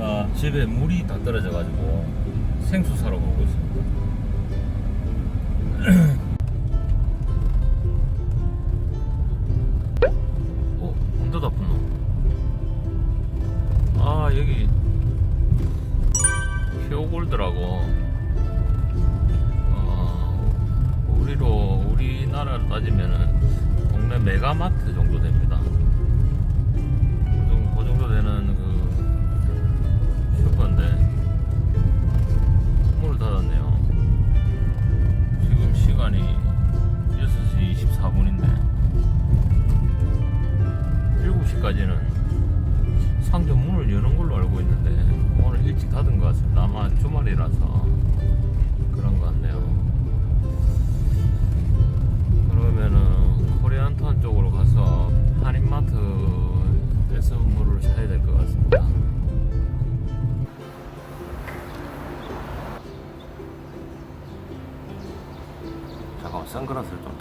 아, 집에 물이 다 떨어져가지고 생수 사러 가고 있습니다. 어? 혼자 다 붙노? 아, 여기 피오골드라고 어, 우리로 우리나라로 따지면은 동네 메가마트 정도 됩니다.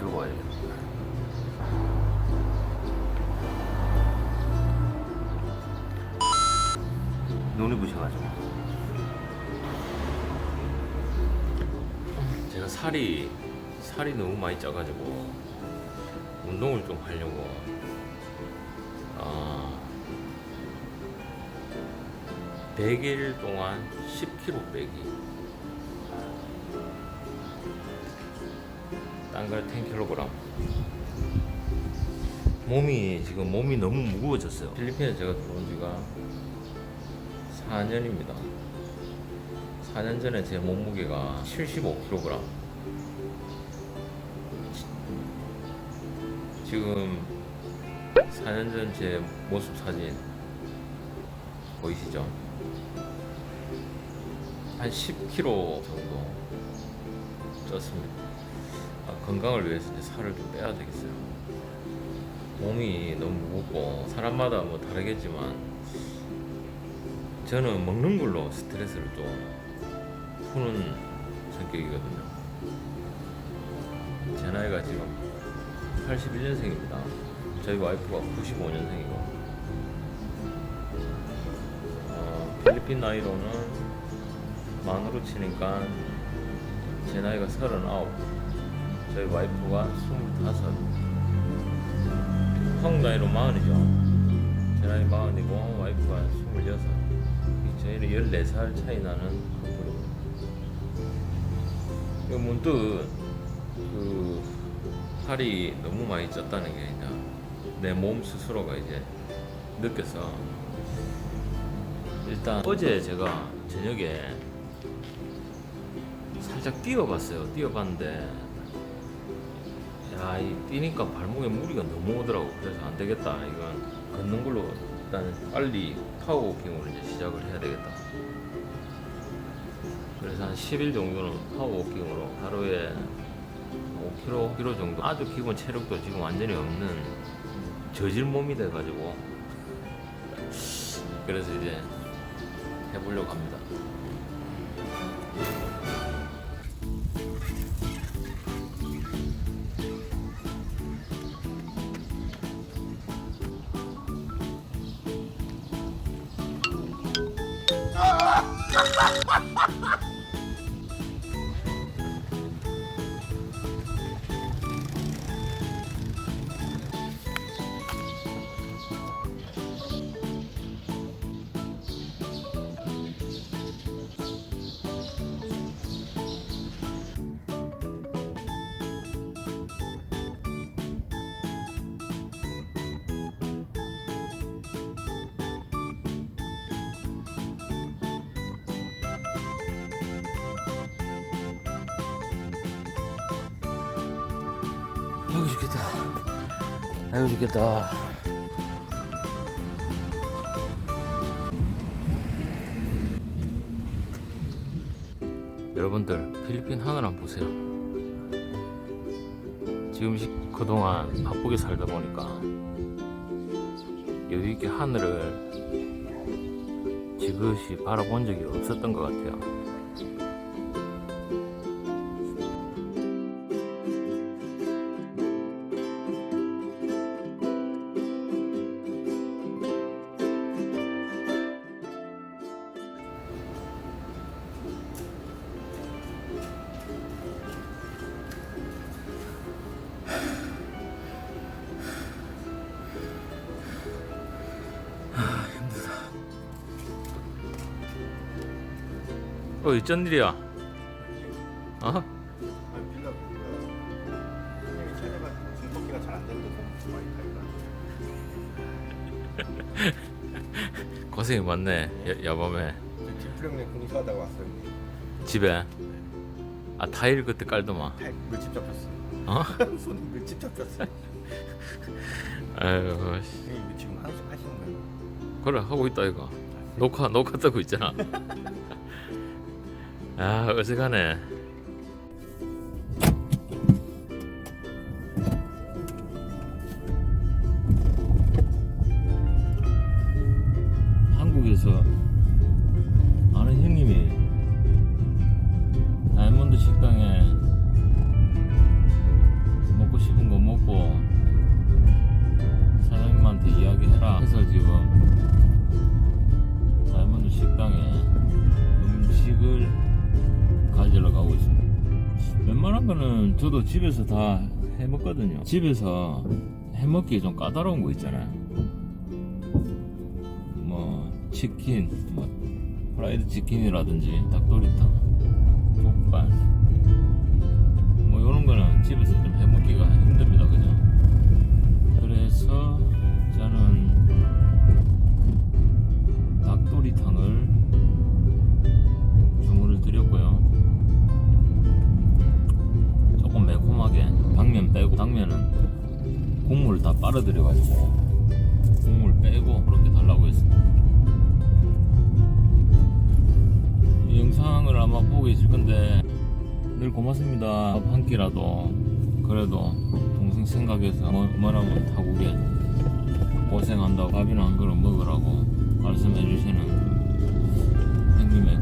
들고 와야겠다. 눈이 부셔가지고. 제가 살이 살이 너무 많이 쪄가지고 운동을 좀 하려고. 아 100일 동안 10kg 빼기 딴걸 10kg 몸이 지금 몸이 너무 무거워졌어요 필리핀에 제가 들어온 지가 4년입니다 4년 전에 제 몸무게가 75kg 지금 4년 전 제 모습 사진 보이시죠? 한 10kg 정도 쪘습니다. 아, 건강을 위해서 이제 살을 좀 빼야 되겠어요. 몸이 너무 무겁고 사람마다 뭐 다르겠지만 저는 먹는 걸로 스트레스를 좀 푸는 성격이거든요. 제 나이가 지금 81년생입니다. 저희 와이프가 95년생이고 어, 필리핀 나이로는 만으로 치니까 제 나이가 39 저희 와이프가 25 한국 나이로 마흔이죠. 제 나이 마흔이고 와이프가 26 저희는 14살 차이 나는 커플입니다 이거 문득 그 살이 너무 많이 쪘다는 게 이제 내 몸 스스로가 이제 느껴서 일단 어제 제가 저녁에 살짝 뛰어봤어요. 뛰어봤는데 야, 이 뛰니까 발목에 무리가 너무 오더라고. 그래서 안 되겠다. 이건 걷는 걸로 일단 빨리 파워워킹으로 이제 시작을 해야 되겠다. 그래서 한 10일 정도는 파워워킹으로 하루에 5kg, 5kg 정도 아주 기본 체력도 지금 완전히 없는 저질 몸이 돼가지고 그래서 이제 해보려고 합니다. Ha ha ha ha! 죽겠다. 아이고 죽겠다. 여러분들 필리핀 하늘 한번 보세요. 지금 시- 그동안 바쁘게 살다 보니까 여유 있게 하늘을 지그시 바라본 적이 없었던 것 같아요. 어, 어쩐 일이야? 어? 고생이 많네. 공사하다가 왔어요. 형님. 집에. 아 타일 그때 깔더만. 탈 물집 잡혔어. 어? 손에 물집 잡혔어. 아유, 씨. 지금 하시는 거예요? 그래 하고 있다 이거. 녹화 녹화 뜨고 있잖아. 아 어색하네. 저도 집에서 다 해먹거든요. 집에서 해먹기 좀 까다로운 거 있잖아요. 뭐 치킨, 뭐 프라이드 치킨이라든지 닭도리탕, 족발, 뭐 이런 거는 집에서 좀 해먹기가 힘듭니다, 그죠? 그래서 저는 닭도리탕을 주문을 드렸고요. 당면은 국물 다 빨아들여가지고 국물 빼고 그렇게 달라고 했습니다. 이 영상을 아마 보고 계실 건데 늘 고맙습니다. 밥 한 끼라도 그래도 동생 생각해서 뭐, 뭐라면 타국에 고생한다고 밥이나 한 그릇 먹으라고 말씀해 주시는 형님의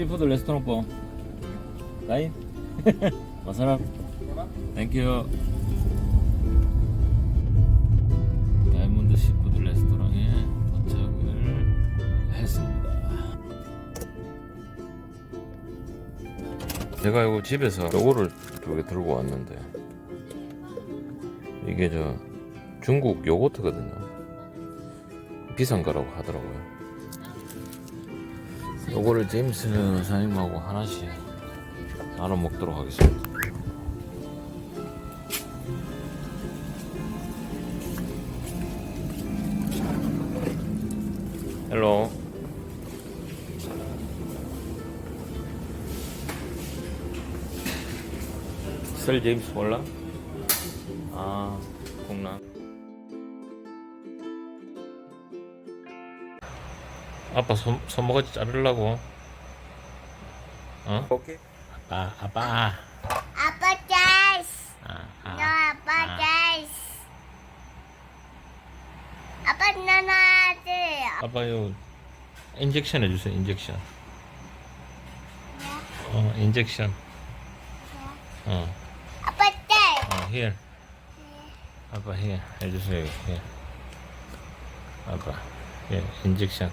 시푸드 레스토랑 뽕 라인 마사람 땡큐 다이몬드 시푸드 레스토랑에 도착을 했습니다. 제가 이거 집에서 요거를 두개 들고 왔는데 이게 저 중국 요거트거든요. 비싼 거라고 하더라고요. 요거를 제임스 사장님하고 하나씩 나눠 먹도록 하겠습니다. 헬로. 셀 제임스 몰라? 아, 공나. 아빠 손, 손모가지 자르려고. 어? 오케이. 아빠, 아빠. 아빠 짜이스. 아, 너 아. 아빠 아. 짜이스. 아빠 나나지. 아빠 요 인젝션 해주세요, 인젝션. 어, 인젝션. 어, 아빠 짜이스. 어, here. 아빠 here 해주세요, here. 아빠, 예, 인젝션.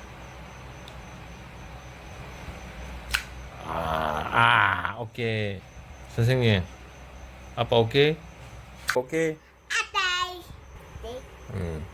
아, 아, 오케이. 선생님, 아빠 오케이? 오케이. 아빠. 응.